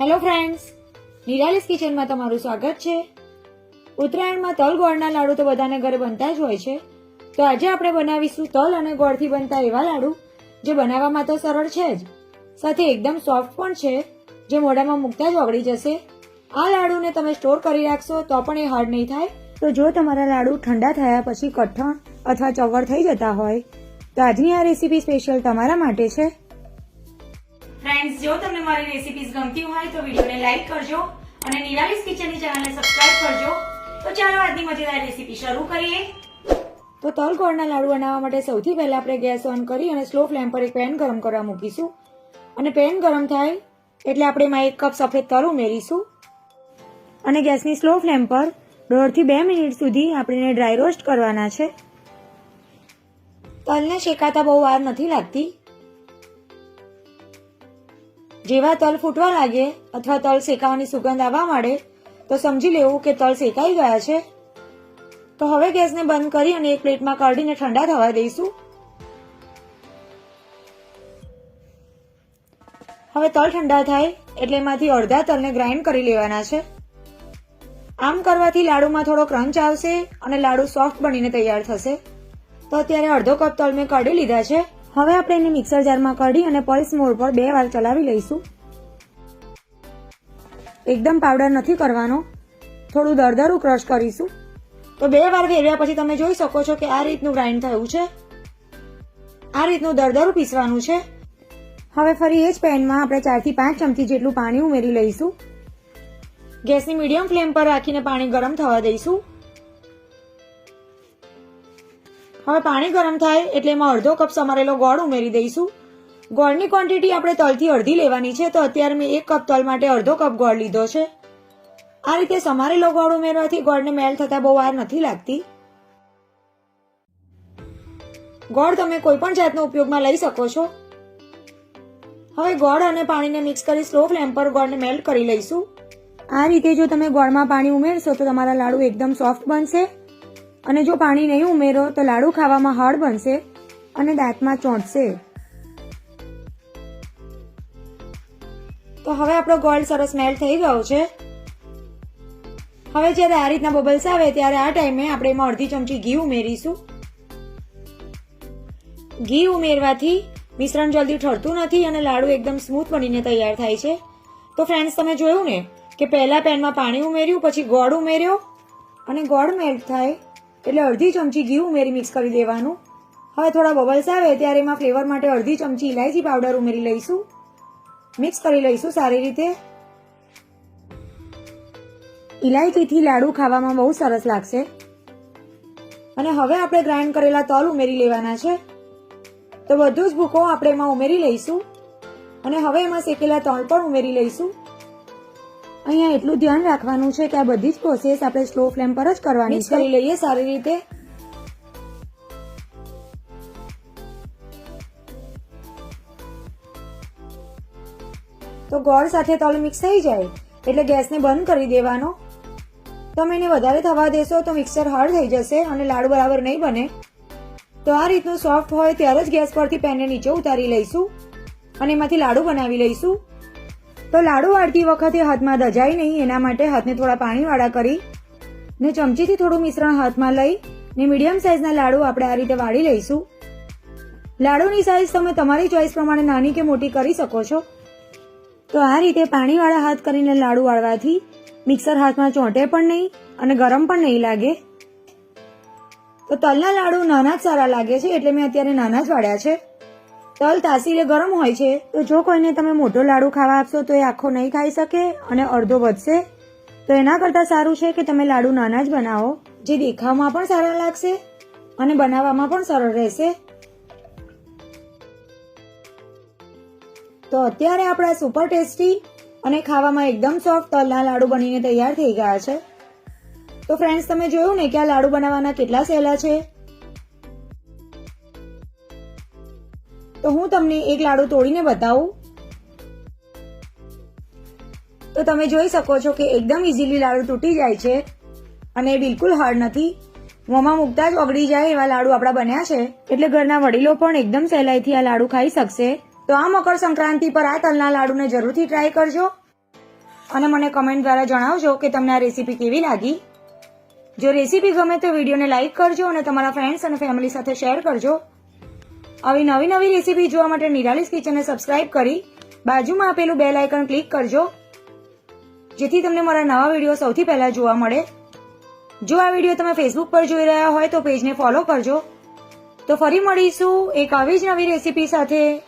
Hello friends Nirali's કિચનમાં તમારું સ્વાગત છે. ઉત્તરાયણમાં તલ ગોળના લાડુ તો બધાને ઘરે બનતા જ હોય છે. તો આજે આપણે બનાવીશું તલ અને ગોળથી બનતા એવા લાડુ, જે બનાવવામાં તો સરળ છે જ, સાથે એકદમ સોફ્ટ પણ છે, જે મોઢામાં મૂકતા જ ઓગળી જશે. આ લાડુને તમે સ્ટોર કરી રાખશો તો પણ એ હાર્ડ નહીં થાય. તો જો તમારા લાડુ ઠંડા થયા પછી કઠણ અથવા ચવર થઈ જતા હોય, તો આજની આ રેસીપી સ્પેશિયલ તમારા માટે છે. ફ્રેન્ડ્સ જો તમને મારી રેસિપીઝ ગમતી હોય તો વિડીયોને લાઈક કરજો અને નિરાલીસ કિચનની ચેનલને સબસ્ક્રાઇબ કરજો. તો ચાલો આજની મજેદાર રેસીપી શરૂ કરીએ. તો તલ ગોળના લાડુ બનાવવા માટે સૌથી પહેલાં આપણે ગેસ ઓન કરી અને સ્લો ફ્લેમ પર એક પેન ગરમ કરવા મૂકીશું. અને પેન ગરમ થાય એટલે આપણે એમાં એક કપ સફેદ તલ ઉમેરીશું. અને ગેસની સ્લો ફ્લેમ પર દોઢથી બે મિનિટ સુધી આપણે ડ્રાય રોસ્ટ કરવાના છે. તલને શેકાતા બહુ વાર નથી લાગતી. જેવા તલ ફૂટવા લાગે અથવા તલ શેકાવાની સુગંધ આવવા માંડે, તો સમજી લેવું કે તલ શેકાઈ ગયા છે. તો હવે ગેસને બંધ કરી અને એક પ્લેટમાં કાઢીને ઠંડા થવા દઈશું. હવે તલ ઠંડા થાય એટલે એમાંથી અડધા તલને ગ્રાઇન્ડ કરી લેવાના છે. આમ કરવાથી લાડુમાં થોડો ક્રંચ આવશે અને લાડુ સોફ્ટ બનીને તૈયાર થશે. તો અત્યારે અડધો કપ તલ મેં કાઢી લીધા છે. હવે આપણે એને મિક્સર જારમાં કાઢી અને પલ્સ મોડ પર બે વાર ચલાવી લઈશું. એકદમ પાવડર નથી કરવાનો. થોડું દરદરું ક્રશ કરીશું. તો બે વાર ફેરવ્યા પછી તમે જોઈ શકો છો કે આ રીતનું ગ્રાઇન્ડ થયું છે. આ રીતનું દરદરું પીસવાનું છે. હવે ફરી એ જ પેનમાં આપણે ચારથી પાંચ ચમચી જેટલું પાણી ઉમેરી લઈશું. ગેસની મીડિયમ ફ્લેમ પર રાખીને પાણી ગરમ થવા દઈશું. હવે પાણી ગરમ થાય એટલે એમાં અડધો કપ સમારેલો ગોળ ઉમેરી દઈશું. ગોળની ક્વોન્ટિટી આપણે તલથી અડધી લેવાની છે, તો અત્યારે મેં એક કપ તલ માટે અડધો કપ ગોળ લીધો છે. આ રીતે સમારેલો ગોળ ઉમેરવાથી ગોળને મેલ થતા બહુ વાર નથી લાગતી. ગોળ તમે કોઈ પણ જાતનો ઉપયોગમાં લઈ શકો છો. હવે ગોળ અને પાણીને મિક્સ કરી સ્લો ફ્લેમ પર ગોળને મેલ્ટ કરી લઈશું. આ રીતે જો તમે ગોળમાં પાણી ઉમેરશો તો તમારા લાડુ એકદમ સોફ્ટ બનશે. અને જો પાણી નહીં ઉમેરો તો લાડુ ખાવામાં હાર્ડ બનશે અને દાંતમાં ચોંટશે. તો હવે આપણો ગોળ સરસ મેલ્ટ થઈ ગયો છે. હવે જ્યારે આ રીતના બબલ્સ આવે ત્યારે આ ટાઈમે આપણે એમાં અડધી ચમચી ઘી ઉમેરીશું. ઘી ઉમેરવાથી મિશ્રણ જલ્દી ઠરતું નથી અને લાડુ એકદમ સ્મૂથ બનીને તૈયાર થાય છે. તો ફ્રેન્ડ્સ તમે જોયું ને કે પહેલાં પેનમાં પાણી ઉમેર્યું, પછી ગોળ ઉમેર્યો અને ગોળ મેલ્ટ થાય એટલે અડધી ચમચી ઘી ઉમેરી મિક્સ કરી દેવાનું હવે થોડા બબલ્સ આવે ત્યારે એમાં ફ્લેવર માટે અડધી ચમચી ઇલાયચી પાવડર ઉમેરી લઈશું. મિક્સ કરી લઈશું સારી રીતે. ઇલાયચીથી લાડુ ખાવામાં બહુ સરસ લાગશે. અને હવે આપણે ગ્રાઇન્ડ કરેલા તલ ઉમેરી લેવાના છે. તો બધું જ ભૂકો આપણે એમાં ઉમેરી લઈશું. અને હવે એમાં શેકેલા તલ પણ ઉમેરી લઈશું. અહીંયા એટલું ધ્યાન રાખવાનું છે કે આ બધી જ પ્રોસેસ આપણે સ્લો ફ્લેમ પર જ કરવાની છે. કરી લઈએ સારી રીતે. તો ગોળ સાથે તલ મિક્સ થઈ જાય. એટલે ગેસને બંધ કરી દેવાનો. તમે એને વધારે થવા દેશો તો મિક્સર હાર્ડ થઈ જશે અને લાડુ બરાબર નહીં બને. તો આ રીતનું સોફ્ટ હોય ત્યારે જ ગેસ પરથી પેનને નીચે ઉતારી લઈશું. અને એમાંથી લાડુ બનાવી લઈશું. તો લાડુ વાળતી વખતે હાથમાં દજાય નહીં, એના માટે હાથને થોડા પાણીવાળા કરી ને ચમચીથી થોડું મિશ્રણ હાથમાં લઈ ને મીડિયમ સાઇઝના લાડુ આપણે આ રીતે વાળી લઈશું. લાડુની સાઇઝ તમે તમારી ચોઈસ પ્રમાણે નાની કે મોટી કરી શકો છો. તો આ રીતે પાણીવાળા હાથ કરીને લાડુ વાળવાથી મિક્સર હાથમાં ચોંટે પણ નહીં અને ગરમ પણ નહીં લાગે. તો તલના લાડુ નાના જ સારા લાગે છે, એટલે મેં અત્યારે નાના જ વાળ્યા છે. તલ તાસીરે ગરમ હોય છે, તો જો કોઈને તમે મોટો લાડુ ખાવા આપશો, તો એ આખો નહીં ખાઈ શકે અને અડધો વધશે. તો એના કરતાં સારું છે કે તમે લાડુ નાના જ બનાવો, જે દેખાવમાં પણ સારા લાગશે અને બનાવવામાં પણ સરળ રહેશે. તો અત્યારે આપણા સુપર ટેસ્ટી અને ખાવામાં એકદમ સોફ્ટ તલના લાડુ બનીને તૈયાર થઈ ગયા છે. તો ફ્રેન્ડ્સ તમે જોયું ને કે આ લાડુ બનાવવાના કેટલા સહેલા છે? તો હું તમને એક લાડુ તોડીને બતાવું. તો તમે જોઈ શકો છો કે એકદમ ઇઝીલી લાડુ તૂટી જાય છે અને બિલકુલ હાર્ડ નથી. મોંમાં મૂકતા જ ઓગળી જાય એવા લાડુ આપણા બન્યા છે. એટલે ઘરના વડીલો પણ એકદમ સહેલાઈથી આ લાડુ ખાઈ શકશે. તો આ મકર સંક્રાંતિ પર આ તલના લાડુને જરૂરથી ટ્રાય કરજો. અને મને કમેન્ટ દ્વારા જણાવજો કે તમને આ રેસીપી કેવી લાગી. જો રેસીપી ગમે તો વિડીયોને લાઇક કરજો અને તમારા ફ્રેન્ડ્સ અને ફેમિલી સાથે શેર કરજો. આવી નવી નવી રેસીપી જોવા માટે નિરાલીસ કિચનને સબસ્ક્રાઇબ કરી બાજુમાં આપેલું બેલ આઇકન ક્લિક કરજો. જેથી તમને મારા નવા વીડિયો સૌથી પહેલા જોવા મળે. જો આ વીડિયો તમે ફેસબુક પર જોઈ રહ્યા હોય તો પેજને ફોલો કરજો. તો ફરી મળીશું એક આવી જ નવી રેસીપી સાથે.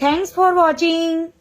Thanks for watching